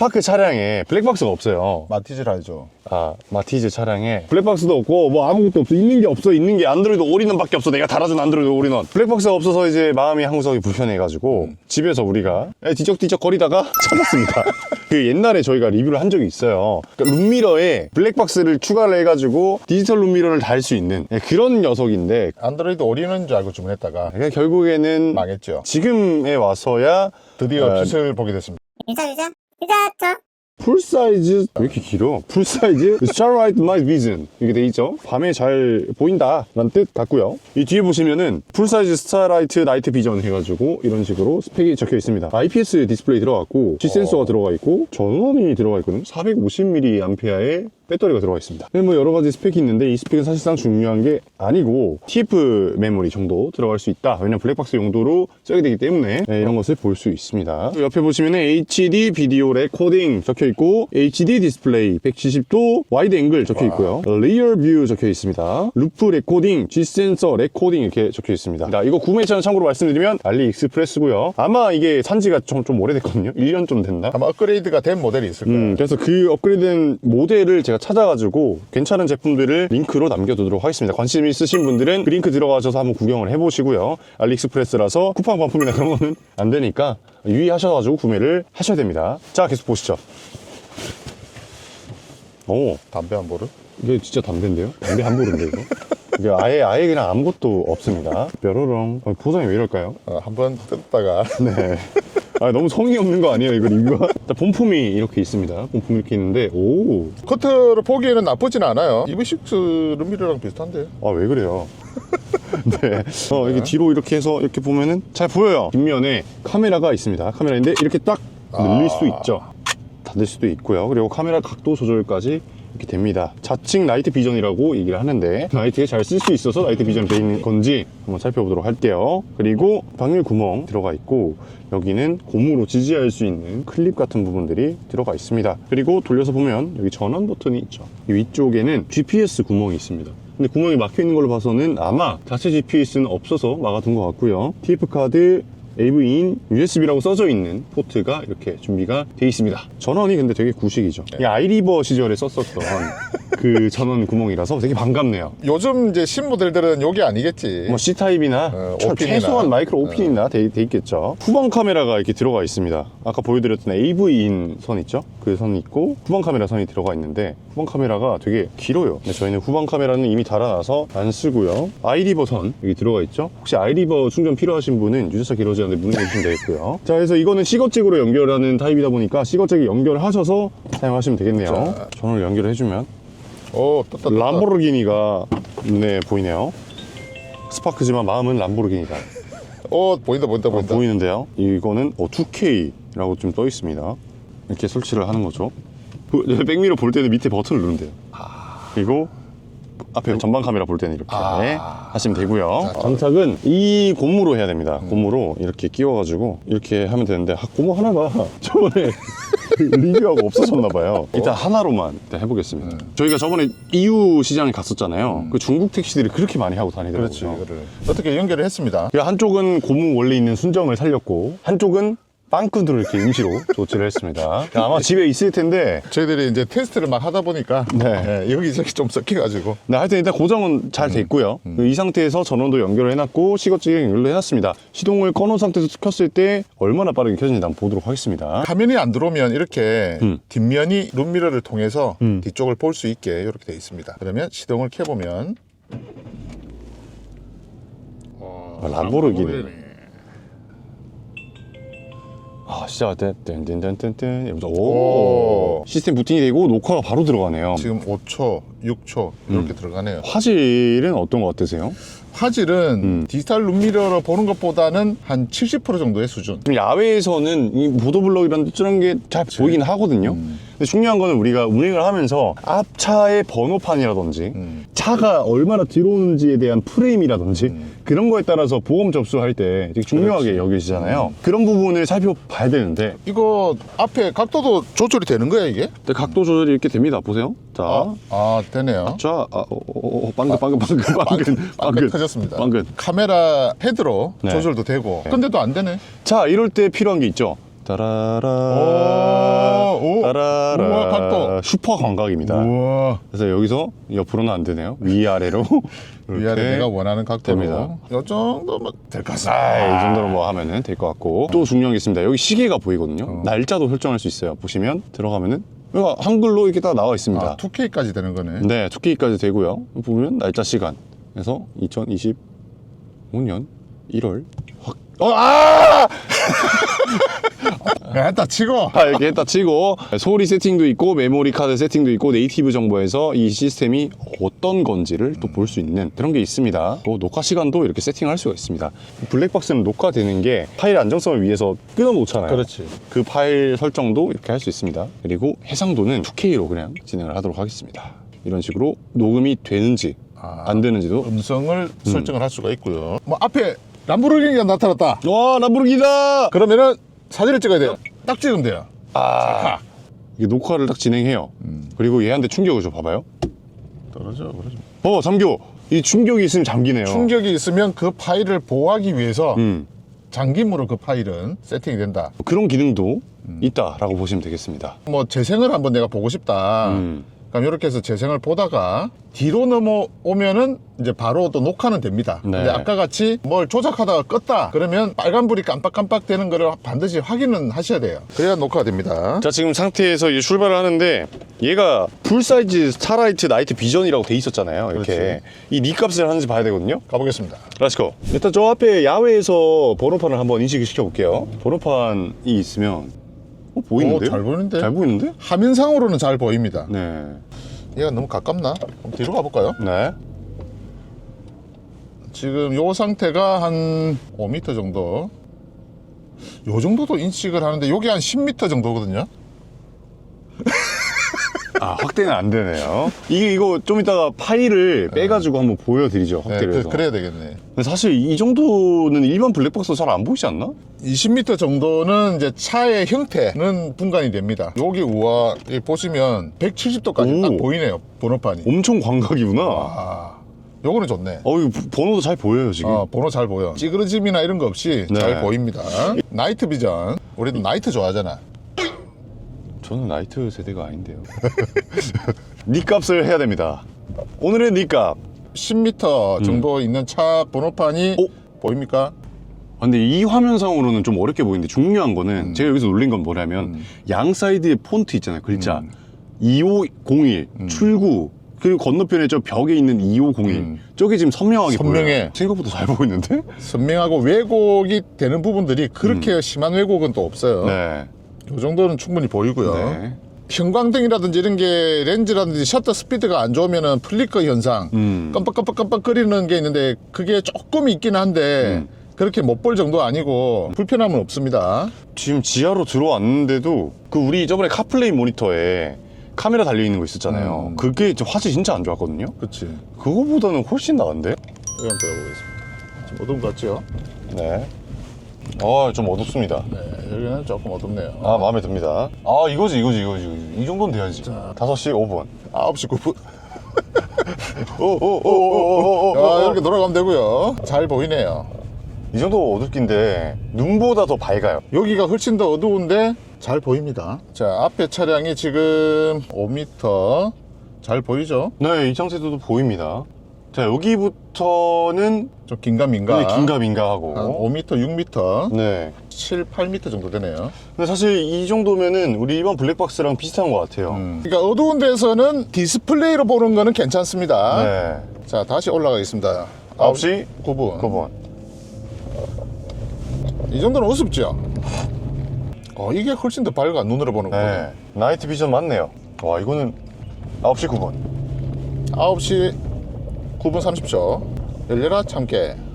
스파크 차량에 블랙박스가 없어요. 마티즈를 알죠. 아, 마티즈 차량에 블랙박스도 없고 뭐 아무것도 없어. 있는 게 없어. 있는 게 안드로이드 올인원 밖에 없어. 내가 달아준 안드로이드 올인원. 블랙박스가 없어서 이제 마음이 항석이 불편해가지고 집에서 우리가 뒤적뒤적 거리다가 찾았습니다. 그 옛날에 저희가 리뷰를 한 적이 있어요. 그러니까 룸미러에 블랙박스를 추가를 해가지고 디지털 룸미러를 달 수 있는 네, 그런 녀석인데 안드로이드 올인원 줄 알고 주문했다가 그러니까 결국에는 망했죠. 지금에 와서야 드디어 아, 빛을 보게 됐습니다. 유자 유자 저풀 사이즈 왜 이렇게 길어? 풀 사이즈 Starlight Night Vision 이렇게 돼 있죠. 밤에 잘 보인다 라는 뜻 같고요. 이 뒤에 보시면은 풀 사이즈 스타라이트 나이트 비전 해가지고 이런 식으로 스펙이 적혀 있습니다. IPS 디스플레이 들어갔고 G 센서가 들어가 있고 전원이 들어가 있거든요. 450mAh의 배터리가 들어가 있습니다. 근데 뭐 여러 가지 스펙이 있는데 이 스펙은 사실상 중요한 게 아니고 TF 메모리 정도 들어갈 수 있다. 왜냐면 블랙박스 용도로 써야 되기 때문에 네, 이런 것을 볼 수 있습니다. 옆에 보시면 HD 비디오 레코딩 적혀 있고 HD 디스플레이 170도 와이드 앵글 적혀 있고요. 리어 뷰 적혀 있습니다. 루프 레코딩, G 센서 레코딩 이렇게 적혀 있습니다. 자, 이거 구매 전는 참고로 말씀드리면 알리익스프레스고요. 아마 이게 산지가 좀, 좀 오래됐거든요. 1년 좀 됐나? 아마 업그레이드가 된 모델이 있을 거예요. 음, 그래서 그 업그레이드된 모델을 제가 찾아가지고 괜찮은 제품들을 링크로 남겨두도록 하겠습니다. 관심 있으신 분들은 그 링크 들어가셔서 한번 구경을 해보시고요. 알리익스프레스라서 쿠팡 반품이나 그런 거는 안 되니까 유의하셔가지고 구매를 하셔야 됩니다. 자, 계속 보시죠. 오, 담배 한 보를. 이게 진짜 담배인데요? 담배 한 보른데 이거? 이게 아예 아예 그냥 아무것도 없습니다. 뾰로롱. 어, 포장이 왜 이럴까요? 어, 한번 뜯다가 네. 아, 너무 성의 없는 거 아니에요, 이거? 일단 본품이 이렇게 있습니다. 본품이 이렇게 있는데, 오. 겉으로 보기에는 나쁘진 않아요. EV6 룸미러랑 비슷한데. 아, 왜 그래요? 네. 어, 이게 뒤로 이렇게 해서 이렇게 보면은 잘 보여요. 뒷면에 카메라가 있습니다. 카메라인데 이렇게 딱 늘릴 수 있죠. 닫을 수도 있고요. 그리고 카메라 각도 조절까지 이렇게 됩니다. 자칭 나이트 비전이라고 얘기를 하는데 나이트에 잘 쓸 수 있어서 나이트 비전이 되어 있는 건지 한번 살펴보도록 할게요. 그리고 방열 구멍 들어가 있고 여기는 고무로 지지할 수 있는 클립 같은 부분들이 들어가 있습니다. 그리고 돌려서 보면 여기 전원 버튼이 있죠. 이 위쪽에는 GPS 구멍이 있습니다. 근데 구멍이 막혀 있는 걸로 봐서는 아마 자체 GPS는 없어서 막아둔 것 같고요. TF 카드 AV인 USB라고 써져 있는 포트가 이렇게 준비가 되어 있습니다. 전원이 근데 되게 구식이죠. 이 아이리버 시절에 썼었던 그 전원 구멍이라서 되게 반갑네요. 요즘 이제 신모델들은 요게 아니겠지. 뭐 C타입이나 어, 최- 오핀이나. 최소한 마이크로 오핀이나 돼, 돼 있겠죠. 후방 카메라가 이렇게 들어가 있습니다. 아까 보여드렸던 AV인 선 있죠? 그 선 있고 후방 카메라 선이 들어가 있는데 후방 카메라가 되게 길어요. 근데 저희는 후방 카메라는 이미 달아놔서 안 쓰고요. 아이리버 선 여기 들어가 있죠? 혹시 아이리버 충전 필요하신 분은 유저차 길어지는데 문의해 주시면 되겠고요. 자, 그래서 이거는 시거잭으로 연결하는 타입이다 보니까 시거잭에 연결하셔서 사용하시면 되겠네요. 자. 전원을 연결해주면 오, 떴다, 떴다. 람보르기니가 눈에 보이네요. 스파크지만 마음은 람보르기니다. 오, 보인다, 보인다, 보인다. 보이는데요. 이거는 어, 2K라고 좀 떠 있습니다. 이렇게 설치를 하는 거죠. 그, 백미러 볼 때는 밑에 버튼을 누른대요. 그리고 앞에 전방 카메라 볼 때는 이렇게 아. 하시면 되고요. 장착은 이 고무로 해야 됩니다. 고무로 이렇게 끼워가지고 이렇게 하면 되는데 아, 고무 하나가 저번에 리뷰하고 없어졌나 봐요. 일단 하나로만 일단 해보겠습니다. 저희가 저번에 EU 시장에 갔었잖아요. 그 중국 택시들이 그렇게 많이 하고 다니더라고요. 그렇지, 이거를. 어떻게 연결을 했습니다. 그 한쪽은 고무 원래 있는 순정을 살렸고 한쪽은 빵끈으로 이렇게 임시로 조치를 했습니다. 아마 집에 있을 텐데 저희들이 이제 테스트를 막 하다 보니까 네. 예, 여기저기 좀 섞여가지고 네, 하여튼 일단 고정은 잘 됐고요. 그이 상태에서 전원도 연결을 해놨고 시거증에 연결을 해놨습니다. 시동을 꺼놓은 상태에서 켰을 때 얼마나 빠르게 켜지는지 한번 보도록 하겠습니다. 화면이 안 들어오면 이렇게 음. 뒷면이 룸미러를 통해서 음. 뒤쪽을 볼 수 있게 이렇게 되어 있습니다. 그러면 시동을 켜보면 아, 람보르기니. 아, 시작할 때 뜬뜬뜬뜬뜬 이러면서 오. 오. 시스템 부팅이 되고 녹화가 바로 들어가네요. 지금 5초, 6초 이렇게 들어가네요. 화질은 어떤 것 같으세요? 화질은 음. 디지털 룸미러로 보는 것보다는 한 70% 정도의 수준. 야외에서는 이 보도블럭이라는 이런 게잘 보이긴 하거든요. 음. 근데 중요한 거는 우리가 운행을 하면서 앞차의 번호판이라든지 음. 차가 얼마나 들어오는지에 대한 프레임이라든지 음. 그런 거에 따라서 보험 접수할 때 되게 중요하게 그렇지. 여겨지잖아요. 그런 부분을 살펴봐야 되는데 이거 앞에 각도도 조절이 되는 거야 이게? 근데 각도 조절이 이렇게 됩니다. 보세요. 자, 아, 아 되네요. 자, 아, 어, 어, 어, 방금, 방금, 방금, 방금, 방금 터졌습니다. 방금. 카메라 헤드로 네. 조절도 되고. 근데도 안 되네. 자, 이럴 때 필요한 게 있죠. 오, 따라라. 오. 슈퍼 광각입니다. 우와. 그래서 여기서 옆으로는 안 되네요. 위아래로 위아래 이렇게 내가 원하는 각도로. 됩니다. 요 정도면 될 것 같습니다. 아, 이 정도로 뭐 하면은 될 것 같고 또 중요한 게 있습니다. 여기 시계가 보이거든요. 어. 날짜도 설정할 수 있어요. 보시면 들어가면은 여기가 한글로 이렇게 딱 나와 있습니다. 아, 2K까지 되는 거네. 네, 2K까지 되고요. 보면 날짜 시간. 그래서 2025년 1월 확. 어, 아! 야, 했다 치고. 아, 이렇게 했다 치고 소리 세팅도 있고 메모리 카드 세팅도 있고 네이티브 정보에서 이 시스템이 어떤 건지를 또 볼 수 있는 그런 게 있습니다. 또 녹화 시간도 이렇게 세팅할 수가 있습니다. 블랙박스는 녹화되는 게 파일 안정성을 위해서 끊어놓잖아요. 그렇지. 그 파일 설정도 이렇게 할 수 있습니다. 그리고 해상도는 2K로 그냥 진행을 하도록 하겠습니다. 이런 식으로 녹음이 되는지 아. 안 되는지도 음성을 설정을 할 수가 있고요. 뭐 앞에 람보르기니가 나타났다. 와 라부르기다 그러면은 사진을 찍어야 돼요. 딱 찍으면 돼요. 아 이게 녹화를 딱 진행해요 그리고 얘한테 충격을 줘 봐봐요 떨어져, 그러죠. 어 잠겨 이 충격이 있으면 잠기네요 충격이 있으면 그 파일을 보호하기 위해서 음 잠김으로 그 파일은 세팅이 된다. 그런 기능도 있다라고 보시면 되겠습니다 뭐 재생을 한번 내가 보고 싶다. 음. 그럼 이렇게 해서 재생을 보다가 뒤로 넘어오면은 이제 바로 또 녹화는 됩니다. 네. 근데 아까 같이 뭘 조작하다가 껐다 그러면 빨간불이 깜빡깜빡 되는 거를 반드시 확인은 하셔야 돼요. 그래야 녹화가 됩니다. 자 지금 상태에서 이제 출발을 하는데 얘가 풀사이즈 스타라이트 나이트 비전이라고 돼 있었잖아요 이렇게 그렇지. 이니 값을 하는지 봐야 되거든요 가보겠습니다. 렛츠고 일단 저 앞에 야외에서 번호판을 한번 인식을 시켜 볼게요 번호판이 있으면 어 보이는데요? 오, 잘 보이는데? 잘 보이는데? 화면상으로는 잘 보입니다. 네. 얘가 너무 가깝나? 그럼 뒤로 가볼까요? 네. 지금 요 상태가 한 5m 정도. 요 정도도 인식을 하는데 요게 한 10m 정도거든요. 아 확대는 안 되네요. 이게 이거 좀 이따가 파일을 빼가지고 한번 보여드리죠 네, 확대를 그, 해서. 그래야 되겠네. 근데 사실 이 정도는 일반 블랙박스 잘 안 보이지 않나? 20m 정도는 이제 차의 형태는 분간이 됩니다. 여기 우와 여기 보시면 170도까지 오. 딱 보이네요. 번호판이. 엄청 광각이구나. 아, 요거는 좋네. 어 이거 번호도 잘 보여요 지금. 어, 번호 잘 보여. 찌그러짐이나 이런 거 없이 네. 잘 보입니다. 나이트 비전. 우리도 나이트 좋아하잖아. 저는 나이트 세대가 아닌데요. 니 값을 해야 됩니다. 오늘의 니 값. 10m 정도 있는 차 번호판이 오. 보입니까? 아, 근데 이 화면상으로는 좀 어렵게 보이는데 중요한 거는 제가 여기서 놀린 건 뭐냐면 양 사이드에 폰트 있잖아요 글자 음. 2501 출구 그리고 건너편에 저 벽에 있는 2501 음. 저게 지금 선명하게 선명해. 보여요 생각보다 잘 보이는데? 선명하고 왜곡이 되는 부분들이 그렇게 심한 왜곡은 또 없어요. 음. 네. 이 정도는 충분히 보이고요. 네. 형광등이라든지 이런 게 렌즈라든지 셔터 스피드가 안 좋으면은 플리커 현상, 음. 깜빡깜빡깜빡 거리는 게 있는데 그게 조금 있긴 한데 음. 그렇게 못 볼 정도 아니고 불편함은 없습니다. 지금 지하로 들어왔는데도 그 우리 저번에 카플레이 모니터에 카메라 달려 있는 거 있었잖아요. 음. 그게 저 화질 진짜 안 좋았거든요. 그렇지. 그거보다는 훨씬 나은데? 한번 들어보겠습니다. 좀 어두운 것 같죠? 네. 어, 좀 어둡습니다. 네, 여기는 조금 어둡네요. 아, 마음에 듭니다. 아, 이거지, 이거지, 이거지. 이 정도는 돼야지. 5시 5분. 9시 9분. 오오오오오오오. 아, 이렇게 돌아가면 되고요. 잘 보이네요. 이 정도 어둡긴데 눈보다 더 밝아요. 여기가 훨씬 더 어두운데 잘 보입니다. 자, 앞에 차량이 지금 5m 잘 보이죠? 네, 이 상태도 보입니다. 자, 여기부터는 좀 긴가민가. 네, 긴가민가 하고. 한 5m, 6m, 네. 7, 8m 정도 되네요. 근데 사실 이 정도면은 우리 일반 블랙박스랑 비슷한 것 같아요. 그러니까 어두운 데서는 디스플레이로 보는 거는 괜찮습니다. 네. 자, 다시 올라가겠습니다. 9시 9분. 9분. 이 정도는 우습죠? 어, 이게 훨씬 더 밝아, 눈으로 보는 거. 네. 나이트 비전 맞네요. 와, 이거는 9시 9분. 9시 9분 30초. 열려라 참깨.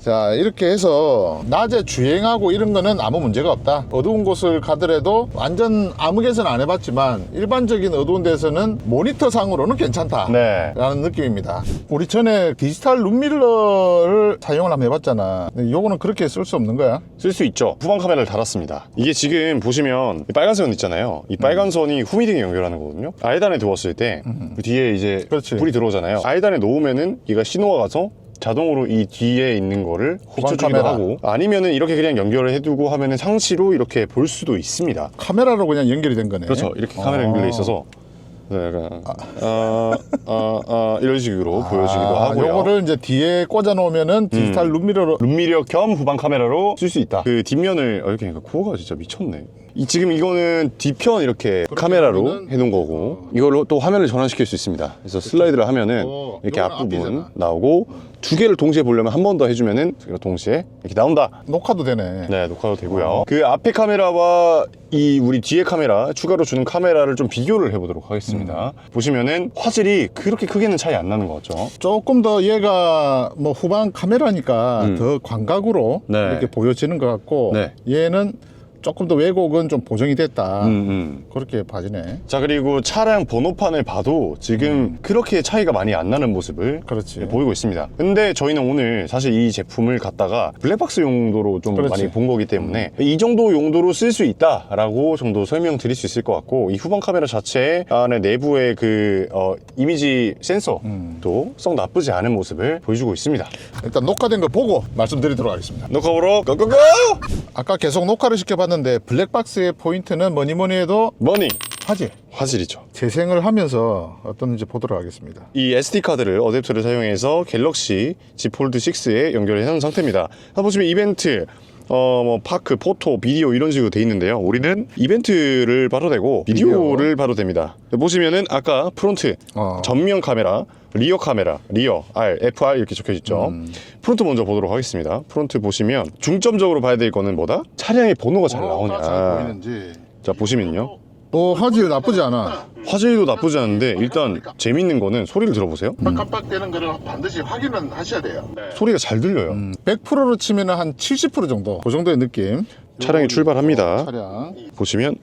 자 이렇게 해서 낮에 주행하고 이런 거는 아무 문제가 없다 어두운 곳을 가더라도 완전 암흑에서는 안 해봤지만 일반적인 어두운 데서는 모니터 상으로는 괜찮다 네. 라는 느낌입니다 우리 전에 디지털 룸밀러를 사용을 한번 해봤잖아 요거는 그렇게 쓸 수 없는 거야 쓸 수 있죠. 후방 카메라를 달았습니다. 이게 지금 보시면 이 빨간 선 있잖아요. 이 빨간 선이 후미등에 연결하는 거거든요. 아이단에 두었을 때 그 뒤에 이제 그렇지. 불이 들어오잖아요. 아이단에 놓으면은 얘가 신호가 가서 자동으로 이 뒤에 있는 거를 후방 비춰주기도 카메라. 하고 아니면은 이렇게 그냥 연결을 해두고 하면은 상시로 이렇게 볼 수도 있습니다. 카메라로 그냥 연결이 된 거네 그렇죠. 이렇게 카메라 연결돼 아. 있어서 네, 약간 아, 아, 아, 이런 식으로 보여지기도 아, 하고요. 요거를 이제 뒤에 꽂아 놓으면은 디지털 룸미러로 룸미러 겸 후방 카메라로 쓸 수 있다. 그 뒷면을 어, 이렇게 하니까 코어가 진짜 미쳤네. 이, 지금 이거는 뒤편 이렇게 카메라로 해놓은 거고 이걸로 또 화면을 전환시킬 수 있습니다. 그래서 슬라이드를 하면은 어, 이렇게 앞부분 앞이잖아. 나오고 두 개를 동시에 보려면 한 번 더 해주면은 동시에 이렇게 나온다. 녹화도 되네. 네, 녹화도 되고요. 그 앞에 카메라와 이 우리 뒤에 카메라, 추가로 주는 카메라를 좀 비교를 해보도록 하겠습니다. 음. 보시면은 화질이 그렇게 크게는 차이 안 나는 것 같죠? 조금 더 얘가 뭐 후방 카메라니까 음. 더 광각으로 네. 이렇게 보여지는 것 같고 네. 얘는 조금 더 왜곡은 좀 보정이 됐다. 음, 음. 그렇게 봐지네. 자, 그리고 차량 번호판을 봐도 지금 그렇게 차이가 많이 안 나는 모습을 음. 그렇지. 네, 보이고 있습니다. 근데 저희는 오늘 사실 이 제품을 갖다가 블랙박스 용도로 좀 그렇지. 음. 많이 본 거기 때문에 이 정도 용도로 쓸 수 있다라고 정도 설명드릴 수 있을 것 같고 이 후방 카메라 자체 안에 내부의 그 어, 이미지 센서도 음. 썩 나쁘지 않은 모습을 보여주고 있습니다. 일단 녹화된 거 보고 말씀드리도록 하겠습니다. 녹화 보러 고고고! 아까 계속 녹화를 시켜봤는데 블랙박스의 포인트는 뭐니 뭐니 해도 머니 화질. 화질이죠. 재생을 하면서 어떤지 보도록 하겠습니다. 이 SD 카드를 어댑터를 사용해서 갤럭시 Z 폴드 6에 연결해 놓은 상태입니다. 자, 보시면 이벤트 어, 뭐, 파크, 포토, 비디오 이런 식으로 돼 있는데요. 우리는 이벤트를 봐도 되고, 비디오를 봐도 됩니다. 보시면은 아까 프론트, 어. 전면 카메라, 리어 카메라, 리어, R, FR 이렇게 적혀 있죠. 음. 프론트 먼저 보도록 하겠습니다. 프론트 보시면 중점적으로 봐야 될 거는 뭐다? 차량의 번호가 잘 나오냐. 잘 보이는지. 자, 보시면요. 어, 화질 나쁘지 않아. 화질도 나쁘지 않은데, 일단 재밌는 거는 소리를 들어보세요. 깜빡깜빡대는 거를 반드시 확인은 하셔야 돼요. 소리가 잘 들려요. 100%로 치면 한 70% 정도. 그 정도의 느낌. 차량이 출발합니다. 차량. 보시면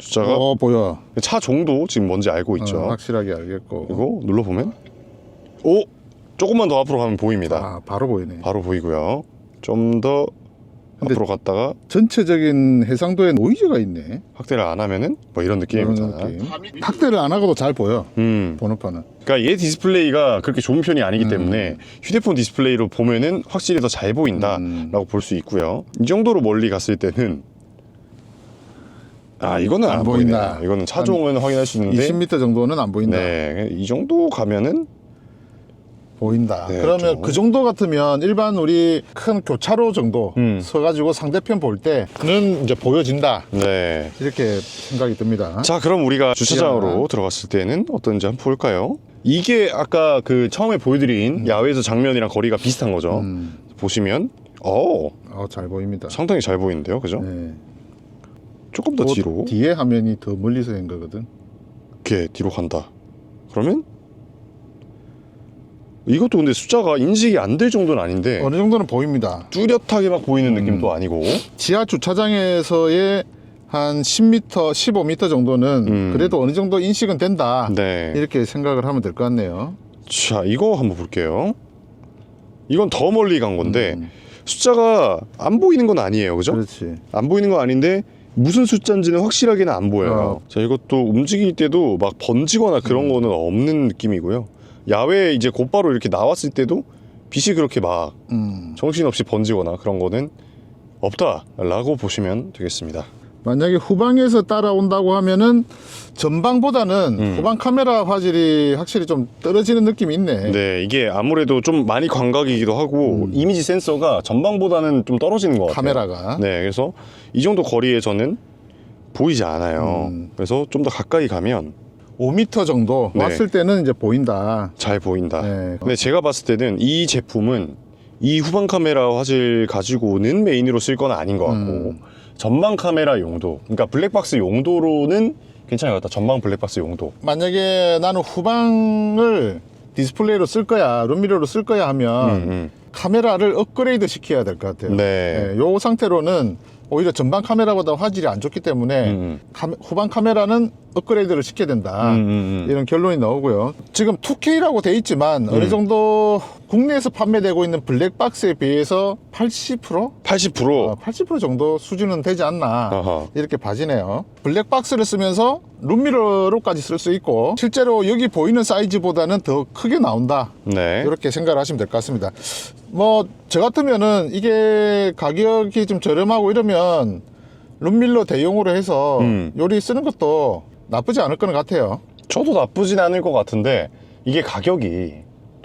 숫자가 어, 보여. 차 종도 지금 뭔지 알고 있죠. 어, 확실하게 알겠고. 그리고 눌러 보면 오 조금만 더 앞으로 가면 보입니다. 아, 바로 보이네. 바로 보이고요. 좀 더 앞으로 갔다가 전체적인 해상도에 노이즈가 있네. 확대를 안 하면은 뭐 이런 느낌입니다. 이런 느낌. 확대를 안 하고도 잘 보여. 음, 번호판은. 그러니까 얘 디스플레이가 그렇게 좋은 편이 아니기 음. 때문에 휴대폰 디스플레이로 보면은 확실히 더 잘 보인다라고 음. 볼수 있고요. 이 정도로 멀리 갔을 때는 아 이거는 안, 안 보이네. 보인다. 이거는 차종은 확인할 수 있는데 20m 정도는 안 보인다. 네, 이 정도 가면은 보인다. 네, 그러면 좀. 그 정도 같으면 일반 우리 큰 교차로 정도 음. 서가지고 상대편 볼 때는 이제 보여진다. 네. 이렇게 생각이 듭니다. 자, 그럼 우리가 주차장으로 미안하다. 들어갔을 때는 어떤지 한번 볼까요? 이게 아까 그 처음에 보여드린 야외에서 장면이랑 거리가 비슷한 거죠. 음. 보시면 어 어, 잘 보입니다. 상당히 잘 보이는데요, 그죠? 네. 조금 더 그 뒤로 뒤에 화면이 더 멀리서 된 거거든. 이렇게 뒤로 간다. 그러면 이것도 근데 숫자가 인식이 안 될 정도는 아닌데 어느 정도는 보입니다. 뚜렷하게 막 보이는 음. 느낌도 아니고 지하 주차장에서의 한 10m, 15m 정도는 음. 그래도 어느 정도 인식은 된다. 네. 이렇게 생각을 하면 될 것 같네요. 자, 이거 한번 볼게요. 이건 더 멀리 간 건데 음. 숫자가 안 보이는 건 아니에요, 그죠? 그렇지. 안 보이는 건 아닌데 무슨 숫자인지는 확실하게는 안 보여요. 어. 자, 이것도 움직일 때도 막 번지거나 그런 음. 거는 없는 느낌이고요. 야외에 이제 곧바로 이렇게 나왔을 때도 빛이 그렇게 막 음. 정신없이 번지거나 그런 거는 없다라고 보시면 되겠습니다. 만약에 후방에서 따라온다고 하면은 전방보다는 음. 후방 카메라 화질이 확실히 좀 떨어지는 느낌이 있네. 네, 이게 아무래도 좀 많이 광각이기도 하고 음. 이미지 센서가 전방보다는 좀 떨어지는 것 같아요. 카메라가. 네, 그래서 이 정도 거리에서는 보이지 않아요. 음. 그래서 좀 더 가까이 가면 5m 정도 네. 왔을 때는 이제 보인다. 잘 보인다. 네. 근데 제가 봤을 때는 이 제품은 이 후방 카메라 화질 가지고는 메인으로 쓸 건 아닌 것 같고 음. 전방 카메라 용도, 그러니까 블랙박스 용도로는 괜찮을 것 같다. 전방 블랙박스 용도. 만약에 나는 후방을 디스플레이로 쓸 거야, 룸미러로 쓸 거야 하면 음, 음. 카메라를 업그레이드 시켜야 될 것 같아요. 네. 네, 요 상태로는 오히려 전방 카메라보다 화질이 안 좋기 때문에 음, 카- 후방 카메라는 업그레이드를 시켜야 된다. 음, 음, 음. 이런 결론이 나오고요. 지금 2K라고 돼 있지만 어느 정도 국내에서 판매되고 있는 블랙박스에 비해서 80%? 80%. 어, 80% 정도 수준은 되지 않나 아하. 이렇게 봐지네요. 블랙박스를 쓰면서 룸미러로까지 쓸 수 있고 실제로 여기 보이는 사이즈보다는 더 크게 나온다. 네. 이렇게 생각을 하시면 될 것 같습니다. 뭐 저 같으면은 이게 가격이 좀 저렴하고 이러면 룸밀러 대용으로 해서 음. 요리 쓰는 것도 나쁘지 않을 것 같아요. 저도 나쁘진 않을 것 같은데 이게 가격이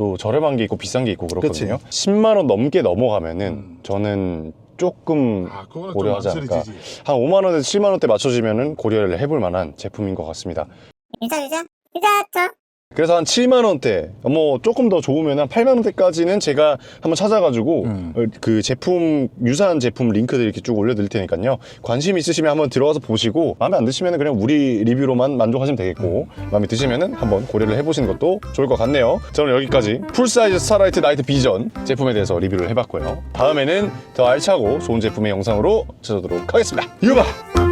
또 저렴한 게 있고 비싼 게 있고 그렇거든요. 10만 원 넘게 넘어가면은 음. 저는 조금 아, 그거는 고려하지 좀 않을까. 한 5만 원에서 7만 원대 맞춰지면은 고려를 해볼 만한 제품인 것 같습니다. 유자 유자 유자 저 그래서 한 7만 원대, 뭐 조금 더 좋으면 한 8만 원대까지는 제가 한번 찾아가지고 음. 어, 그 제품 유사한 제품 링크들 이렇게 쭉 올려드릴 테니까요. 관심 있으시면 한번 들어가서 보시고 마음에 안 드시면 그냥 우리 리뷰로만 만족하시면 되겠고 마음에 드시면은 한번 고려를 해보시는 것도 좋을 것 같네요. 저는 여기까지 풀사이즈 스타라이트 나이트 비전 제품에 대해서 리뷰를 해봤고요. 다음에는 더 알차고 좋은 제품의 영상으로 찾아오도록 하겠습니다. 봐!